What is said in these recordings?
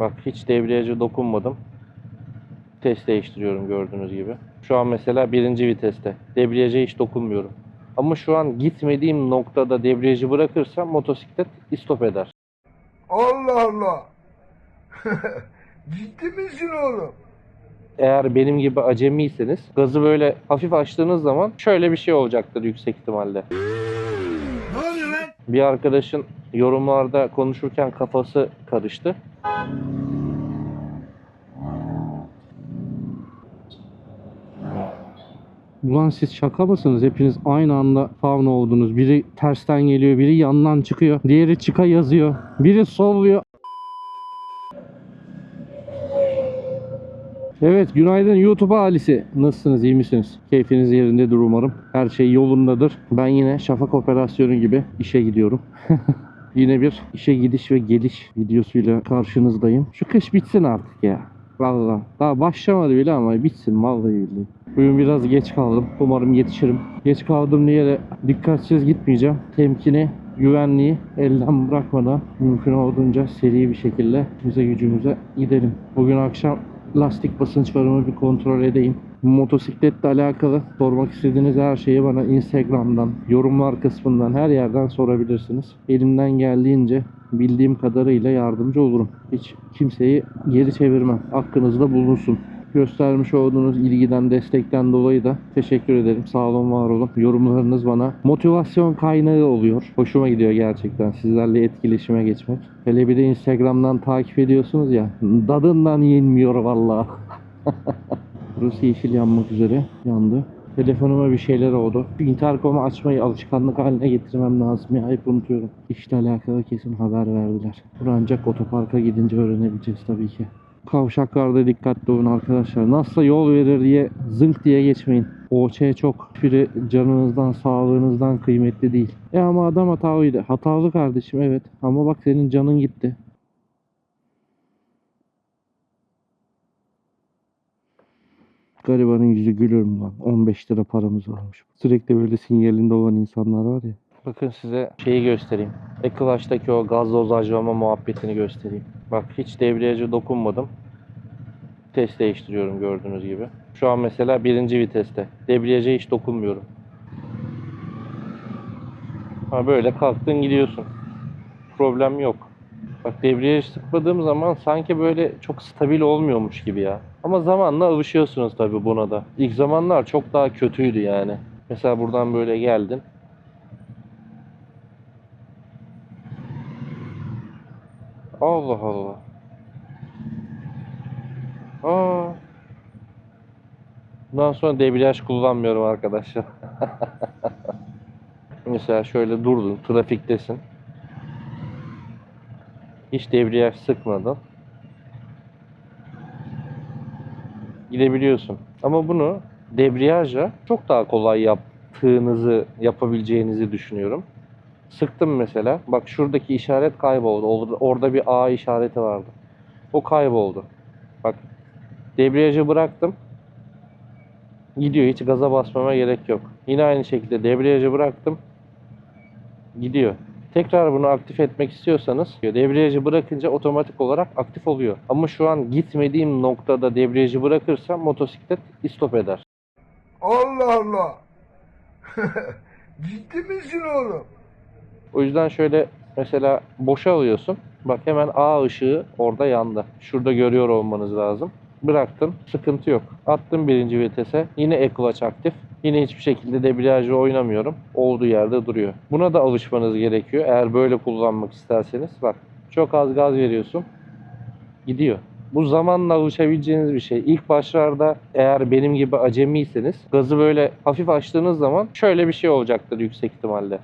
Bak hiç debriyajı dokunmadım. Vites değiştiriyorum gördüğünüz gibi. Şu an mesela birinci viteste. Debriyaja hiç dokunmuyorum. Ama şu an gitmediğim noktada debriyajı bırakırsam motosiklet istop eder. Allah Allah. Ciddi misin oğlum? Eğer benim gibi acemiyseniz gazı böyle hafif açtığınız zaman şöyle bir şey olacaktır yüksek ihtimalle. Bir arkadaşın yorumlarda konuşurken kafası karıştı. Ulan siz şaka mısınız? Hepiniz aynı anda faun oldunuz. Biri tersten geliyor, biri yandan çıkıyor. Diğeri çıka yazıyor. Biri solluyor. Evet, günaydın YouTube ailesi. Nasılsınız, iyi misiniz? Keyfiniz yerindedir umarım. Her şey yolundadır. Ben yine şafak operasyonu gibi işe gidiyorum. yine bir işe gidiş ve geliş videosuyla karşınızdayım. Şu kış bitsin artık ya. Vallahi daha başlamadı bile ama bitsin vallahi billahi. Bugün biraz geç kaldım. Umarım yetişirim. Geç kaldım diye de dikkatsiz gitmeyeceğim. Temkini, güvenliği elden bırakmadan mümkün olduğunca seri bir şekilde bize gücümüze gidelim. Bugün akşam lastik basınçlarımı bir kontrol edeyim. Motosikletle alakalı sormak istediğiniz her şeyi bana Instagram'dan, yorumlar kısmından her yerden sorabilirsiniz. Elimden geldiğince bildiğim kadarıyla yardımcı olurum. Hiç kimseyi geri çevirmem. Hakkınızda bulunsun. Göstermiş olduğunuz ilgiden, destekten dolayı da teşekkür ederim. Sağ olun, var olun. Yorumlarınız bana motivasyon kaynağı oluyor. Hoşuma gidiyor gerçekten sizlerle etkileşime geçmek. Hele bir de Instagram'dan takip ediyorsunuz ya. Dadından yenmiyor vallahi. Burası yeşil yanmak üzere. Yandı. Telefonuma bir şeyler oldu. Şu açmayı alışkanlık haline getirmem lazım ya. Hep unutuyorum. İşle alakalı kesin haber verdiler. Bunu ancak otoparka gidince öğrenebileceğiz tabii ki. Kavşaklarda dikkatli olun arkadaşlar. Nasıl yol verir diye zınk diye geçmeyin. OÇ çok. Biri canınızdan, sağlığınızdan kıymetli değil. E ama adam hatalıydı. Hatalı kardeşim evet. Ama bak senin canın gitti. Garibanın yüzü gülür mü lan? 15 lira paramız varmış. Sürekli böyle sinyalinde olan insanlar var ya. Bakın size şeyi göstereyim. Eklaş'taki o gaz dozajlama muhabbetini göstereyim. Bak hiç debriyaja dokunmadım. Vites değiştiriyorum gördüğünüz gibi. Şu an mesela birinci viteste. Debriyaja hiç dokunmuyorum. Ha böyle kalktın gidiyorsun. Problem yok. Bak debriyaj sıkmadığım zaman sanki böyle çok stabil olmuyormuş gibi ya. Ama zamanla alışıyorsunuz tabii buna da. İlk zamanlar çok daha kötüydü yani. Mesela buradan böyle geldin. Allah Allah. Aa. Bundan sonra debriyaj kullanmıyorum arkadaşlar. Mesela şöyle durdun, trafiktesin. Hiç debriyaj sıkmadın. Gidebiliyorsun. Ama bunu debriyajla çok daha kolay yaptığınızı, yapabileceğinizi düşünüyorum. Sıktım mesela. Bak şuradaki işaret kayboldu. Orada, bir A işareti vardı. O kayboldu. Bak debriyajı bıraktım. Gidiyor. Hiç gaza basmama gerek yok. Yine aynı şekilde debriyajı bıraktım. Gidiyor. Tekrar bunu aktif etmek istiyorsanız debriyajı bırakınca otomatik olarak aktif oluyor. Ama şu an gitmediğim noktada debriyajı bırakırsam motosiklet istop eder. Allah Allah. Ciddi misin oğlum? O yüzden şöyle mesela boşa alıyorsun. Bak hemen A ışığı orada yandı. Şurada görüyor olmanız lazım. Bıraktın. Sıkıntı yok. Attım birinci vitese. Yine e-clutch aktif. Yine hiçbir şekilde debriyajla oynamıyorum. Olduğu yerde duruyor. Buna da alışmanız gerekiyor. Eğer böyle kullanmak isterseniz. Bak çok az gaz veriyorsun. Gidiyor. Bu zamanla alışabileceğiniz bir şey. İlk başlarda eğer benim gibi acemiyseniz gazı böyle hafif açtığınız zaman şöyle bir şey olacaktır yüksek ihtimalle.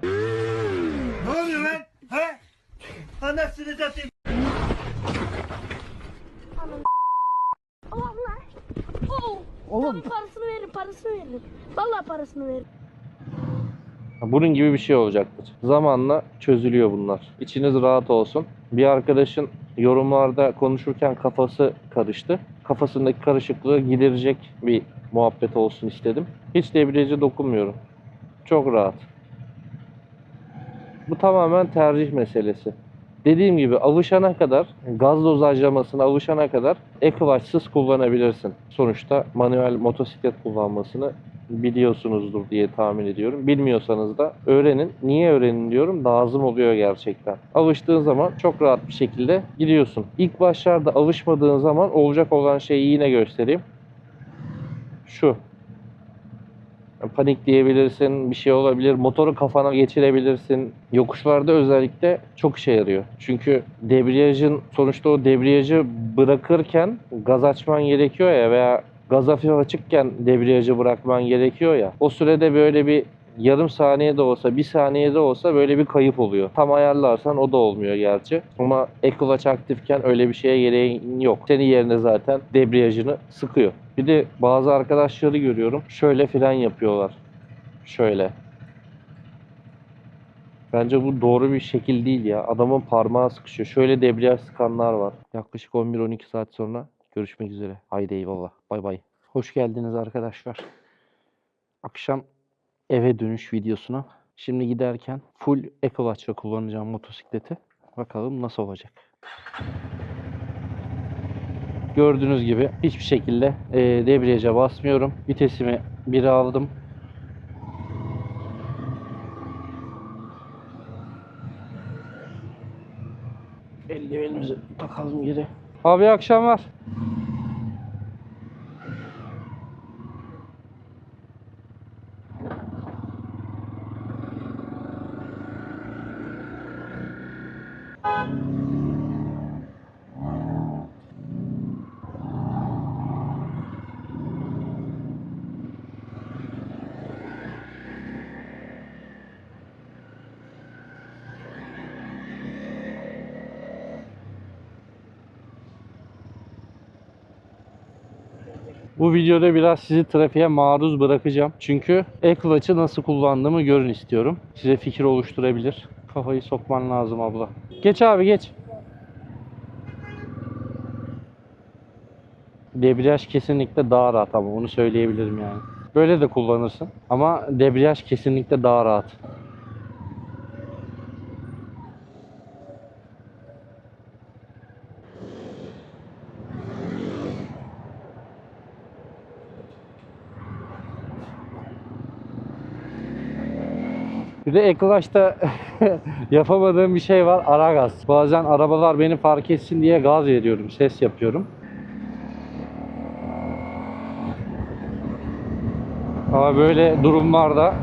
Ne oluyor lan? Ha? Anasını satayım. Allah. Oo. Oğlum. parasını veririm, parasını veririm. Vallahi parasını veririm. Bunun gibi bir şey olacaktır. Zamanla çözülüyor bunlar. İçiniz rahat olsun. Bir arkadaşın yorumlarda konuşurken kafası karıştı. Kafasındaki karışıklığı giderecek bir muhabbet olsun istedim. Hiç debriyaja dokunmuyorum. Çok rahat. Bu tamamen tercih meselesi. Dediğim gibi alışana kadar gaz dozajlamasına alışana kadar ekvaçsız kullanabilirsin. Sonuçta manuel motosiklet kullanmasını biliyorsunuzdur diye tahmin ediyorum. Bilmiyorsanız da öğrenin. Niye öğrenin diyorum? Lazım oluyor gerçekten. Alıştığın zaman çok rahat bir şekilde gidiyorsun. İlk başlarda alışmadığın zaman olacak olan şeyi yine göstereyim. Şu. Panik diyebilirsin, bir şey olabilir, motoru kafana geçirebilirsin. Yokuşlarda özellikle çok işe yarıyor. Çünkü debriyajın sonuçta o debriyajı bırakırken gaz açman gerekiyor ya veya gaz hafif açıkken debriyajı bırakman gerekiyor ya. O sürede böyle bir yarım saniye de olsa, bir saniye de olsa böyle bir kayıp oluyor. Tam ayarlarsan o da olmuyor gerçi. Ama ekolaç aktifken öyle bir şeye gereğin yok. Senin yerine zaten debriyajını sıkıyor. Bir de bazı arkadaşları görüyorum. Şöyle fren yapıyorlar. Şöyle. Bence bu doğru bir şekil değil ya. Adamın parmağı sıkışıyor. Şöyle debriyaj sıkanlar var. Yaklaşık 11-12 saat sonra görüşmek üzere. Haydi eyvallah. Bay bay. Hoş geldiniz arkadaşlar. Akşam eve dönüş videosuna. Şimdi giderken full ekolaçla kullanacağım motosikleti. Bakalım nasıl olacak. Gördüğünüz gibi hiçbir şekilde e, debriyaja basmıyorum. Vitesimi 1'e aldım. Eldivenimizi takalım geri. Abi akşamlar. Bu videoda biraz sizi trafiğe maruz bırakacağım. Çünkü e-clutch'ı nasıl kullandığımı görün istiyorum. Size fikir oluşturabilir. Kafayı sokman lazım abla. Geç abi geç. Debriyaj kesinlikle daha rahat ama onu söyleyebilirim yani. Böyle de kullanırsın ama debriyaj kesinlikle daha rahat. Bir de Eklaş'ta yapamadığım bir şey var. Ara gaz. Bazen arabalar beni fark etsin diye gaz veriyorum. Ses yapıyorum. Ama böyle durumlarda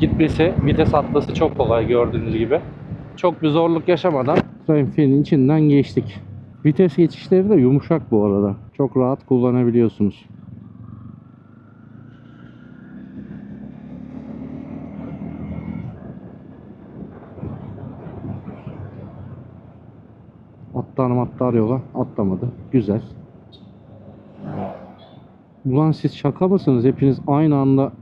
gitmesi, vites atması çok kolay gördüğünüz gibi. Çok bir zorluk yaşamadan trafiğin içinden geçtik. Vites geçişleri de yumuşak bu arada. Çok rahat kullanabiliyorsunuz. Atlar yola atlamadı. Güzel. Ulan siz şaka mısınız? Hepiniz aynı anda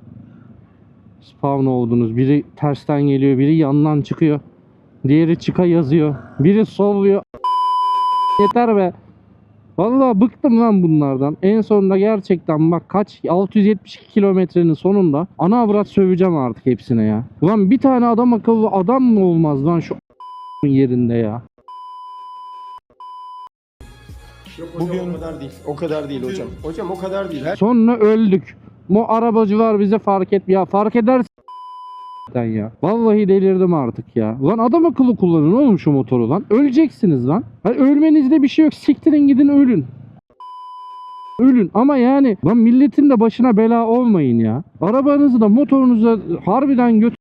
spawn oldunuz. Biri tersten geliyor, biri yandan çıkıyor. Diğeri çıka yazıyor. Biri solluyor. Yeter be. Vallahi bıktım lan bunlardan. En sonunda gerçekten bak kaç 672 kilometrenin sonunda ana avrat söveceğim artık hepsine ya. Ulan bir tane adam akıllı adam mı olmaz lan şu yerinde ya. Bugün o kadar değil. O kadar değil hocam. Hocam o kadar değil. Her Sonra öldük. Bu arabacılar bize fark et ya. Fark eder s**ten ya. Vallahi delirdim artık ya. Lan adam akıllı kullanın oğlum şu motoru lan. Öleceksiniz lan. Hani ölmenizde bir şey yok. Siktirin gidin ölün. Ölün ama yani lan milletin de başına bela olmayın ya. Arabanızı da motorunuzu da harbiden götür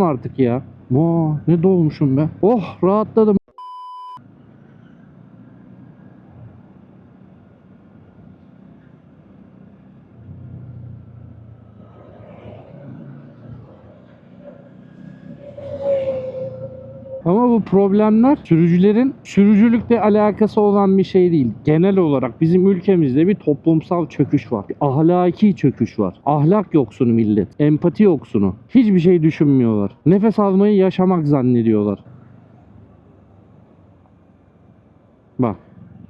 artık ya. Vaa ne dolmuşum be. Oh rahatladım. Ama bu problemler sürücülerin sürücülükle alakası olan bir şey değil. Genel olarak bizim ülkemizde bir toplumsal çöküş var. Bir ahlaki çöküş var. Ahlak yoksunu millet. Empati yoksunu. Hiçbir şey düşünmüyorlar. Nefes almayı yaşamak zannediyorlar. Bak.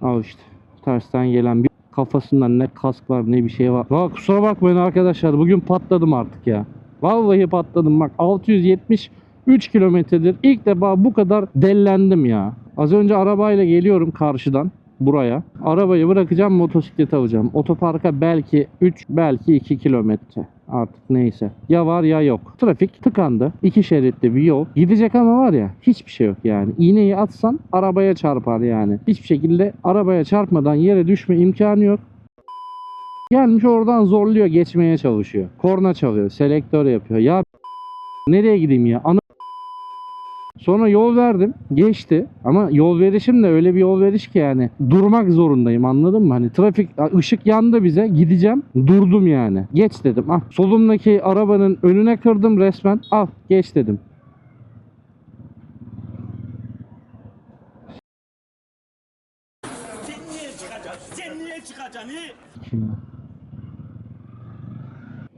Al işte. Tersten gelen bir kafasından ne kask var ne bir şey var. Bak kusura bakmayın arkadaşlar. Bugün patladım artık ya. Vallahi patladım bak 670 3 kilometredir ilk defa bu kadar dellendim ya. Az önce arabayla geliyorum karşıdan buraya. Arabayı bırakacağım motosikleti alacağım. Otoparka belki 3 belki 2 kilometre artık neyse. Ya var ya yok. Trafik tıkandı. İki şeritli bir yol. Gidecek ama var ya hiçbir şey yok yani. İğneyi atsan arabaya çarpar yani. Hiçbir şekilde arabaya çarpmadan yere düşme imkanı yok. Gelmiş oradan zorluyor geçmeye çalışıyor. Korna çalıyor. Selektör yapıyor. Ya nereye gideyim ya? Ana Sonra yol verdim. Geçti. Ama yol verişim de öyle bir yol veriş ki yani. Durmak zorundayım anladın mı? Hani trafik ışık yandı bize. Gideceğim. Durdum yani. Geç dedim. Ah solumdaki arabanın önüne kırdım resmen. Al geç dedim.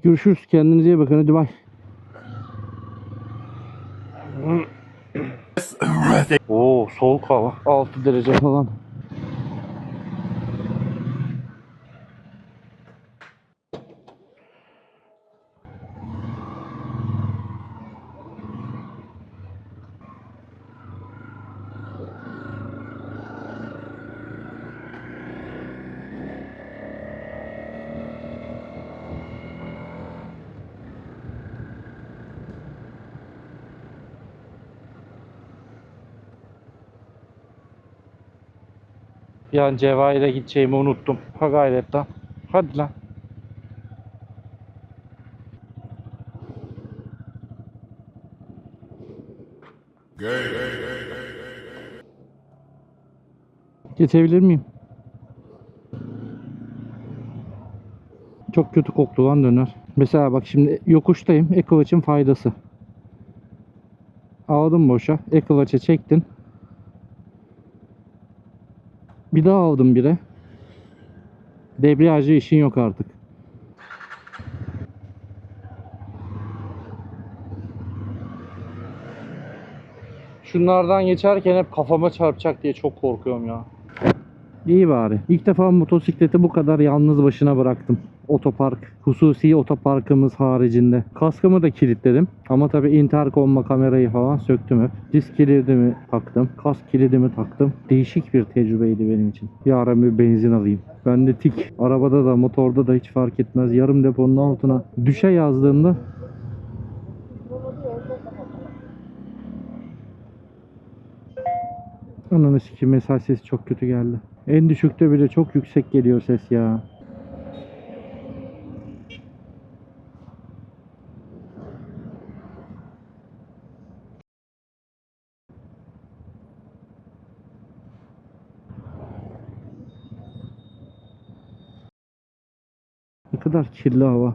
Görüşürüz. Kendinize iyi bakın. Hadi bay. Oo soğuk hava. 6 derece falan. Bir an Cevahir'e gideceğimi unuttum. Ha gayret lan. Hadi lan. Geçebilir miyim? Çok kötü koktu lan döner. Mesela bak şimdi yokuştayım. Ekovaç'ın faydası. Aldım boşa. Ekovaç'a çektin. Bir daha aldım bire. Debriyajcı işin yok artık. Şunlardan geçerken hep kafama çarpacak diye çok korkuyorum ya. İyi bari. İlk defa motosikleti bu kadar yalnız başına bıraktım. Otopark, hususi otoparkımız haricinde. Kaskımı da kilitledim. Ama tabi interkomla kamerayı falan söktüm hep. Disk kilidimi taktım. Kask kilidimi taktım. Değişik bir tecrübeydi benim için. Ara bir benzin alayım. Ben de tik. Arabada da motorda da hiç fark etmez. Yarım deponun altına düşe yazdığımda Ananı sikeyim mesaj sesi çok kötü geldi. En düşükte bile çok yüksek geliyor ses ya. Ne kadar kirli hava.